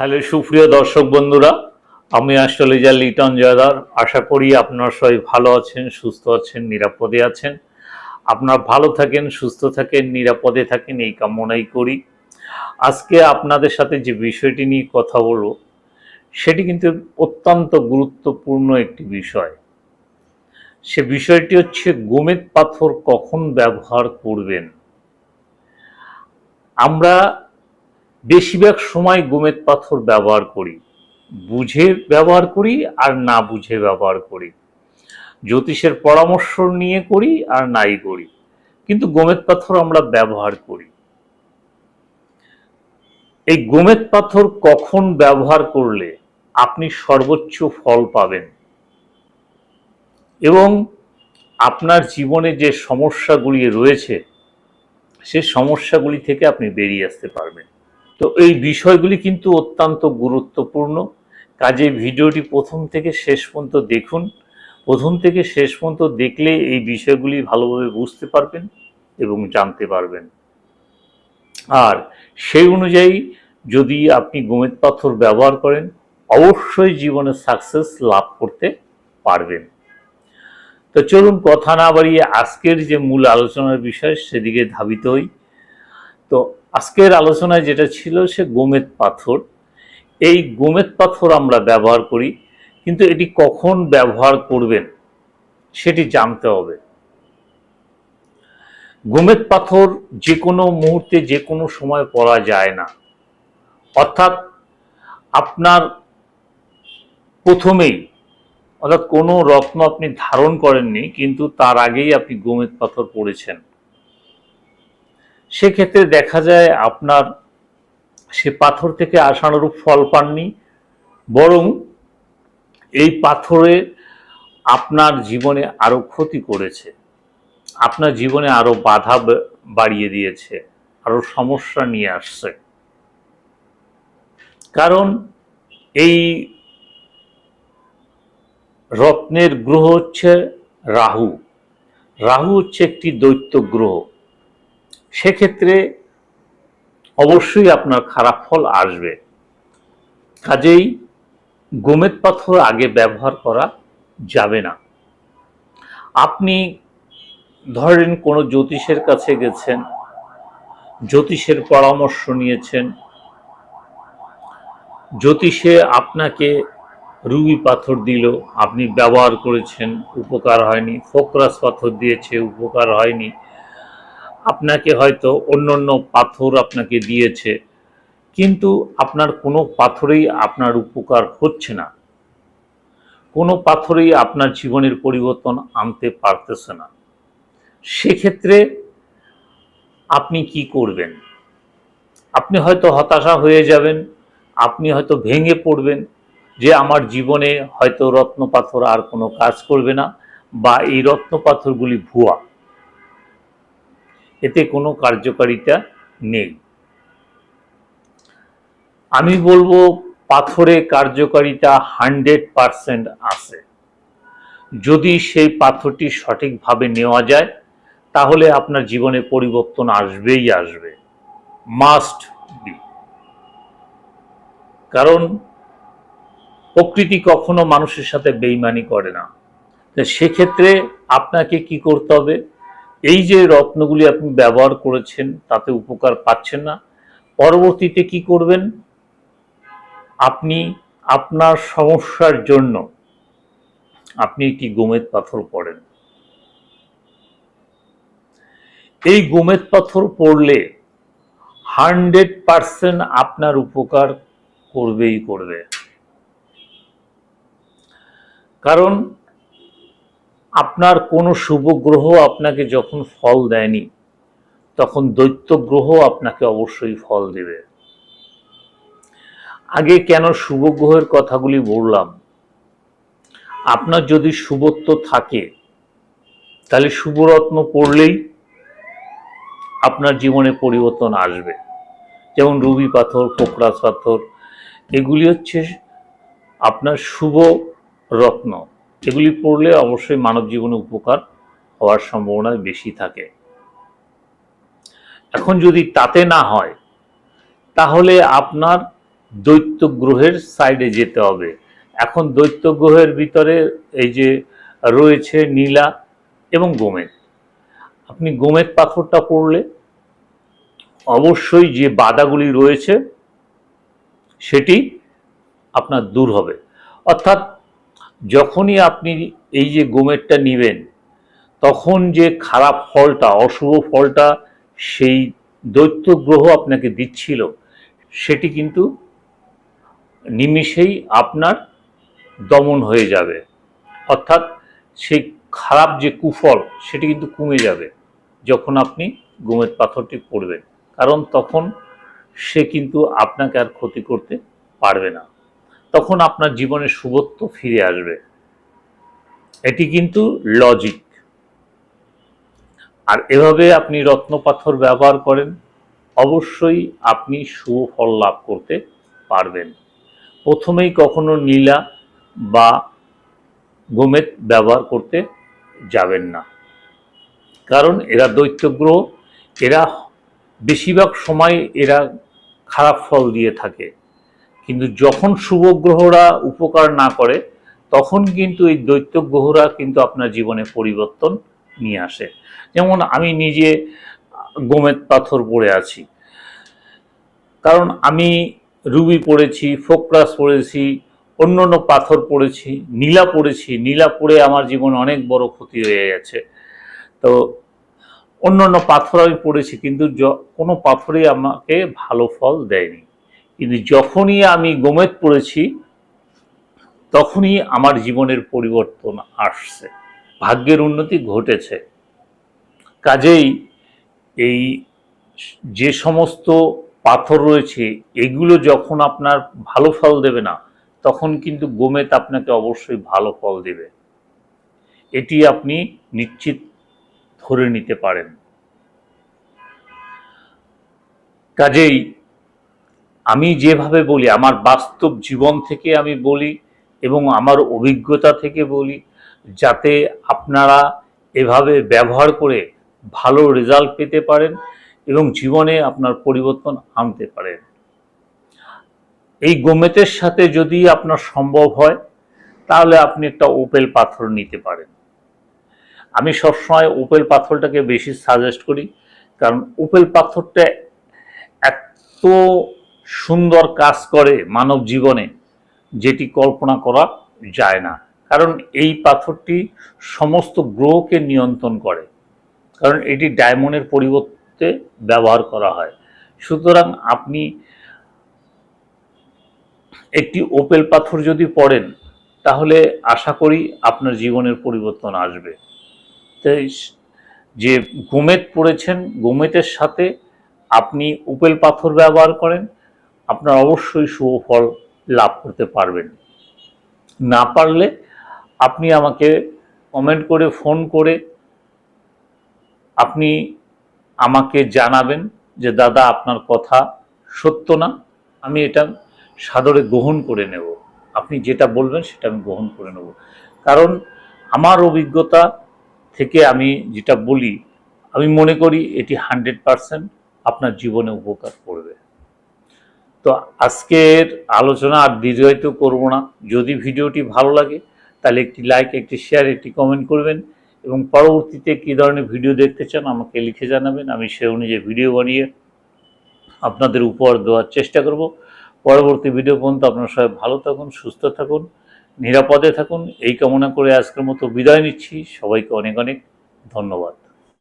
Hello, সুপ্রিয় দর্শক বন্ধুরা, আমি অ্যাস্ট্রোলজার লিটন জয়দার। আশা করি আপনারা সবাই ভালো আছেন, সুস্থ আছেন, নিরাপদে আছেন। আপনারা ভালো থাকেন, সুস্থ থাকেন, নিরাপদে থাকেন, এই কামনাই করি। আজকে আপনাদের সাথে যে বিষয়টি নিয়ে কথা বলব, সেটি কিন্তু অত্যন্ত গুরুত্বপূর্ণ একটি বিষয়। সে বিষয়টি হচ্ছে, গোমেদ পাথর কখন ব্যবহার করবেন? আমরা বেশিরভাগ সময় গোমেদ পাথর ব্যবহার করি। বুঝে ব্যবহার করি আর না বুঝে ব্যবহার করি। জ্যোতিষের পরামর্শ নিয়ে করি আর নাই করি। কিন্তু গোমেদ পাথর আমরা ব্যবহার করি। এই গোমেদ পাথর কখন ব্যবহার করলে আপনি সর্বোচ্চ ফল পাবেন? এবং আপনার জীবনে যে সমস্যাগুলি রয়েছে, সে সমস্যাগুলি থেকে আপনি বেরিয়ে আসতে পারবেন। তো এই বিষয়গুলি কিন্তু অত্যন্ত গুরুত্বপূর্ণ। কাজে ভিডিওটি প্রথম থেকে শেষ পর্যন্ত দেখুন। প্রথম থেকে শেষ পর্যন্ত দেখলে এই বিষয়গুলি ভালোভাবে বুঝতে পারবেন এবং জানতে পারবেন। আর সেই অনুযায়ী যদি আপনি গোমেদ পাথর ব্যবহার করেন, অবশ্যই জীবনে সাকসেস লাভ করতে পারবেন। তো চলুন কথা না বাড়িয়ে আজকের যে মূল আলোচনার বিষয়, সেদিকে ধাবিত হই। তো আজকের আলোচনায় যেটা ছিল সে গোমেদ পাথর। এই গোমেদ পাথর আমরা ব্যবহার করি, কিন্তু এটি কখন ব্যবহার করবেন সেটি জানতে হবে। গোমেদ পাথর যে কোনো মুহূর্তে, যে কোনো সময় পরা যায় না। অর্থাৎ আপনার প্রথমেই, অর্থাৎ কোনো রত্ন আপনি ধারণ করেননি, কিন্তু তার আগেই আপনি গোমেদ পাথর পড়েছেন। সেক্ষেত্রে দেখা যায় আপনার সে পাথর থেকে আশানুরূপ ফল পাননি, বরং এই পাথরে আপনার জীবনে আরও ক্ষতি করেছে। আপনার জীবনে আরও বাধা বাড়িয়ে দিয়েছে, আরও সমস্যা নিয়ে আসছে। কারণ এই রত্নের গ্রহ হচ্ছে রাহু। রাহু হচ্ছে একটি দৈত্য গ্রহ। সেক্ষেত্রে অবশ্যই আপনার খারাপ ফল আসবে। কাজেই গোমেদ পাথর আগে ব্যবহার করা যাবে না। আপনি ধরেন কোনো জ্যোতিষের কাছে গেছেন, জ্যোতিষের পরামর্শ নিয়েছেন, জ্যোতিষে আপনাকে রুবি পাথর দিল, আপনি ব্যবহার করেছেন, উপকার হয়নি, ফোকরাস পাথর দিয়েছে, উপকার হয়নি আপনাকে হয়তো অন্য অন্য পাথর আপনাকে দিয়েছে, কিন্তু আপনার কোনো পাথরেই আপনার উপকার হচ্ছে না। কোনো পাথরেই আপনার জীবনের পরিবর্তন আনতে পারতেছে না। সেক্ষেত্রে আপনি কি করবেন? আপনি হয়তো হতাশা হয়ে যাবেন, আপনি হয়তো ভেঙে পড়বেন যে আমার জীবনে হয়তো রত্ন পাথর আর কোনো কাজ করবে না বা এই রত্ন পাথরগুলি ভুয়া। এতে কোনো কার্যকারিতা নেই। আমি বলব পাথরে কার্যকারিতা হান্ড্রেড পারসেন্ট আছে। যদি সেই পাথরটি সঠিকভাবে নেওয়া যায়, তাহলে আপনার জীবনে পরিবর্তন আসবেই আসবে। মাস্ট বি কারণ প্রকৃতি কখনো মানুষের সাথে বেইমানি করে না। সেক্ষেত্রে আপনাকে কি করতে হবে? এই যে রত্নগুলি আপনি ব্যবহার করেছেন, তাতে উপকার পাচ্ছেন না। পরবর্তীতে কি করবেন? আপনি আপনার সমস্যার জন্য আপনি একটি গোমেদ পাথর পড়েন। এই গোমেদ পাথর পড়লে হান্ড্রেড পারসেন্ট আপনার উপকার করবেই করবে। কারণ আপনার কোনো শুভ গ্রহ আপনাকে যখন ফল দেয়নি, তখন দৈত্য গ্রহ আপনাকে অবশ্যই ফল দেবে। আগে কেন শুভ গ্রহের কথাগুলি বললাম? আপনার যদি শুভত্ব থাকে, তাহলে শুভরত্ন পড়লেই আপনার জীবনে পরিবর্তন আসবে। যেমন রুবি পাথর পোকরাস পাথর, এগুলি হচ্ছে আপনার শুভ রত্ন। এগুলি পড়লে অবশ্যই মানব জীবনে উপকার হওয়ার সম্ভাবনা বেশি থাকে। এখন যদি তাতে না হয়, তাহলে আপনার দৈত্য গ্রহের সাইডে যেতে হবে। এখন দৈত্য গ্রহের ভিতরে এই যে রয়েছে নীলা এবং গোমেদ। আপনি গোমেদ পাথরটা পড়লে অবশ্যই যে বাধাগুলি রয়েছে, সেটি আপনার দূর হবে। অর্থাৎ যখনই আপনি এই যে গোমেরটা নেবেন, তখন যে খারাপ ফলটা, অশুভ ফলটা সেই দৈত্য গ্রহ আপনাকে দিচ্ছিল, সেটি কিন্তু নিমিষেই আপনার দমন হয়ে যাবে। অর্থাৎ সেই খারাপ যে কুফল, সেটি কিন্তু কমে যাবে যখন আপনি গোমের পাথরটি পড়বেন। কারণ তখন সে কিন্তু আপনাকে আর ক্ষতি করতে পারবে না। তখন আপনার জীবনে শুভত্ব ফিরে আসবে। এটি কিন্তু লজিক আর এভাবে আপনি রত্ন পাথর ব্যবহার করেন, অবশ্যই আপনি শুভ ফল লাভ করতে পারবেন। প্রথমেই কখনো নীলা বা গোমেদ ব্যবহার করতে যাবেন না। কারণ এরা দৈত্যগ্রহ, এরা বেশিরভাগ সময় এরা খারাপ ফল দিয়ে থাকে। কিন্তু যখন শুভ গ্রহরা উপকার না করে, তখন কিন্তু এই দৈত্য গ্রহরা কিন্তু আপনার জীবনে পরিবর্তন নিয়ে আসে। যেমন আমি নিজে গোমেদ পাথর পড়ে আছি। কারণ আমি রুবি পড়েছি, ফোকরাস পড়েছি অন্য অন্য পাথর পড়েছি, নীলা পড়েছি। নীলা পড়ে আমার জীবনে অনেক বড় ক্ষতি হয়ে গেছে। তো অন্য অন্য পাথর আমি পড়েছি, কিন্তু কোনো পাথরই আমাকে ভালো ফল দেয়নি। কিন্তু যখনই আমি গোমেদ পড়েছি, তখনই আমার জীবনের পরিবর্তন আসছে। ভাগ্যের উন্নতি ঘটেছে। কাজেই এই যে সমস্ত পাথর রয়েছে, এগুলো যখন আপনার ভালো ফল দেবে না, তখন কিন্তু গোমেত আপনাকে অবশ্যই ভালো ফল দেবে। এটি আপনি নিশ্চিত ধরে নিতে পারেন। কাজেই আমি যেভাবে বলি, আমার বাস্তব জীবন থেকে আমি বলি এবং আমার অভিজ্ঞতা থেকে বলি, যাতে আপনারা এভাবে ব্যবহার করে ভালো রেজাল্ট পেতে পারেন এবং জীবনে আপনার পরিবর্তন আনতে পারেন। এই গোমেতের সাথে যদি আপনার সম্ভব হয়, তাহলে আপনি একটা ওপেল পাথর নিতে পারেন। আমি সবসময় ওপেল পাথরটাকে বেশি সাজেস্ট করি, কারণ ওপেল পাথরটা এত সুন্দর কাজ করে মানব জীবনে, যেটি কল্পনা করা যায় না। কারণ এই পাথরটি সমস্ত গ্রহকে নিয়ন্ত্রণ করে। কারণ এটি ডায়মন্ডের পরিবর্তে ব্যবহার করা হয়। সুতরাং আপনি একটি ওপেল পাথর যদি পড়েন, তাহলে আশা করি আপনার জীবনের পরিবর্তন আসবে। তাই যে গোমেত পড়েছেন গোমেতের সাথে আপনি উপেল পাথর ব্যবহার করেন আপনার অবশ্যই শুভ ফল লাভ করতে পারবেন। না পারলে আপনি আমাকে কমেন্ট করে ফোন করে আপনি আমাকে জানাবেন যে, দাদা, আপনার কথা সত্য না। আমি এটা সাদরে গ্রহণ করে নেব। আপনি যেটা বলবেন সেটা আমি গ্রহণ করে নেব। কারণ আমার অভিজ্ঞতা থেকে আমি যেটা বলি, আমি মনে করি এটি হান্ড্রেড পারসেন্ট আপনার জীবনে উপকার করবে। তো আজকের আলোচনা আর দীর্ঘায়িত করব না। যদি ভিডিওটি ভালো লাগে, তাহলে একটি লাইক একটি শেয়ার একটি কমেন্ট করবেন এবং পরবর্তীতে কী ধরনের ভিডিও দেখতে চান আমাকে লিখে জানাবেন। আমি সে অনুযায়ী ভিডিও বানিয়ে আপনাদের উপহার দেওয়ার চেষ্টা করব। পরবর্তী ভিডিও পর্যন্ত আপনারা সবাই ভালো থাকুন, সুস্থ থাকুন, নিরাপদে থাকুন। এই কামনা করে আজকের মতো বিদায় নিচ্ছি। সবাইকে অনেক অনেক ধন্যবাদ।